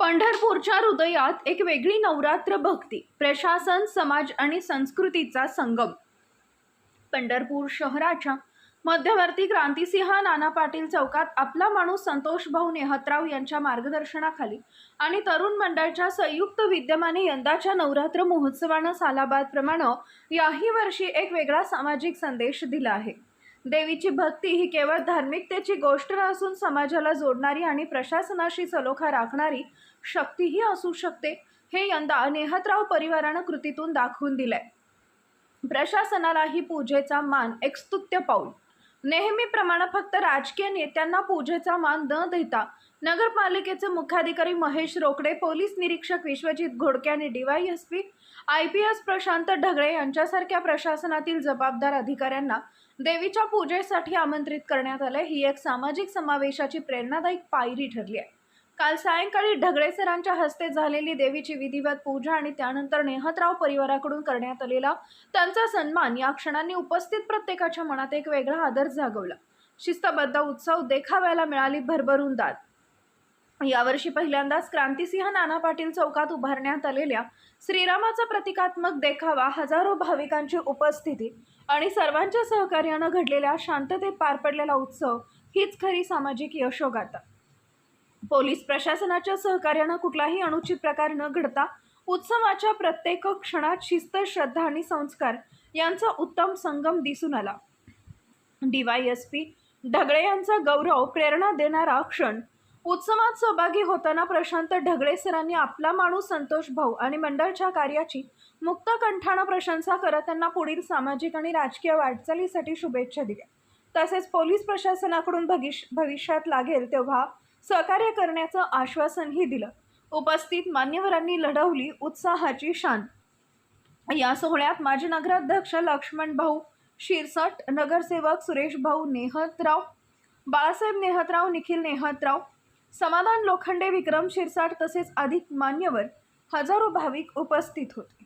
पंढरपूरच्या हृदयात एक वेगळी नवरात्र भक्ती प्रशासन समाज आणि संस्कृतीचा संगम. पंढरपूर शहराच्या मध्यवर्ती क्रांतिसिंह नाना पाटील चौकात आपला माणूस संतोष भाऊ नेहतराव यांच्या मार्गदर्शनाखाली आणि तरुण मंडळच्या संयुक्त विद्यमाने यंदाच्या नवरात्र महोत्सवानं सालाबादप्रमाणे याही वर्षी एक वेगळा सामाजिक संदेश दिला आहे. देवीची भक्ती ही केवळ धार्मिकतेची गोष्ट नसून समाजाला जोडणारी आणि प्रशासनाशी सलोखा राखणारी शक्तीही असू शकते हे यंदा नेहतराव परिवारानं कृतीतून दाखवून दिलंय. प्रशासनालाही पूजेचा मान एक स्तुत्य पाऊल. नेहमीप्रमाणे फक्त राजकीय नेत्यांना पूजेचा मान न देता नगरपालिकेचे मुख्याधिकारी महेश रोकडे पोलीस निरीक्षक विश्वजित घोडके आणि DYSP I P S Prashant Dhagale यांच्यासारख्या प्रशासनातील जबाबदार अधिकाऱ्यांना देवीच्या पूजेसाठी आमंत्रित करण्यात आले ही एक सामाजिक समावेशाची प्रेरणादायक पायरी ठरली आहे. काल सायंकाळी ढगळेसरांच्या हस्ते झालेली देवीची विधिवत पूजा आणि त्यानंतर नेहतराव परिवाराकडून करण्यात आलेला त्यांचा सन्मान या क्षणांनी उपस्थित प्रत्येकाच्या मनात एक वेगळा आदर जागवला. शिस्तबद्ध उत्सव देखाव्याला मिळाली भरभरून दाद. यावर्षी पहिल्यांदाच क्रांतिसिंह नाना पाटील चौकात उभारण्यात आलेल्या श्रीरामाचा प्रतिकात्मक देखावा हजारो भाविकांची उपस्थिती आणि सर्वांच्या सहकार्यानं घडलेल्या शांततेत पार पडलेला उत्सव हीच खरी सामाजिक यशोगाथा. पोलीस प्रशासनाच्या सहकार्यानं कुठलाही अनुचित प्रकार न घडता उत्सवाच्या प्रत्येक क्षणात शिस्त श्रद्धा आणि संस्कार यांचा उत्तम संगम दिसून आला. डीवायएसपी ढगळे यांचा गौरव प्रेरणा देणारा क्षण. उत्सवात सहभागी होताना प्रशांत ढगळे सरांनी आपला माणूस संतोष भाऊ आणि मंडळच्या कार्याची मुक्त कंठानं प्रशंसा करत त्यांना पुढील सामाजिक आणि राजकीय वाटचालीसाठी शुभेच्छा दिल्या. तसेच पोलीस प्रशासनाकडून भविष्य भविष्यात लागेल तेव्हा सहकार्य करण्याचं आश्वासनही दिलं. उपस्थित मान्यवरांनी लढवली उत्साहाची शान. या सोहळ्यात माजी नगराध्यक्ष लक्ष्मण भाऊ शिरसट नगरसेवक सुरेश भाऊ नेहतराव बाळासाहेब नेहतराव निखिल नेहतराव समाधान लोखंडे विक्रम शिरसाट तसेच अधिक मान्यवर हजारो भाविक उपस्थित होते.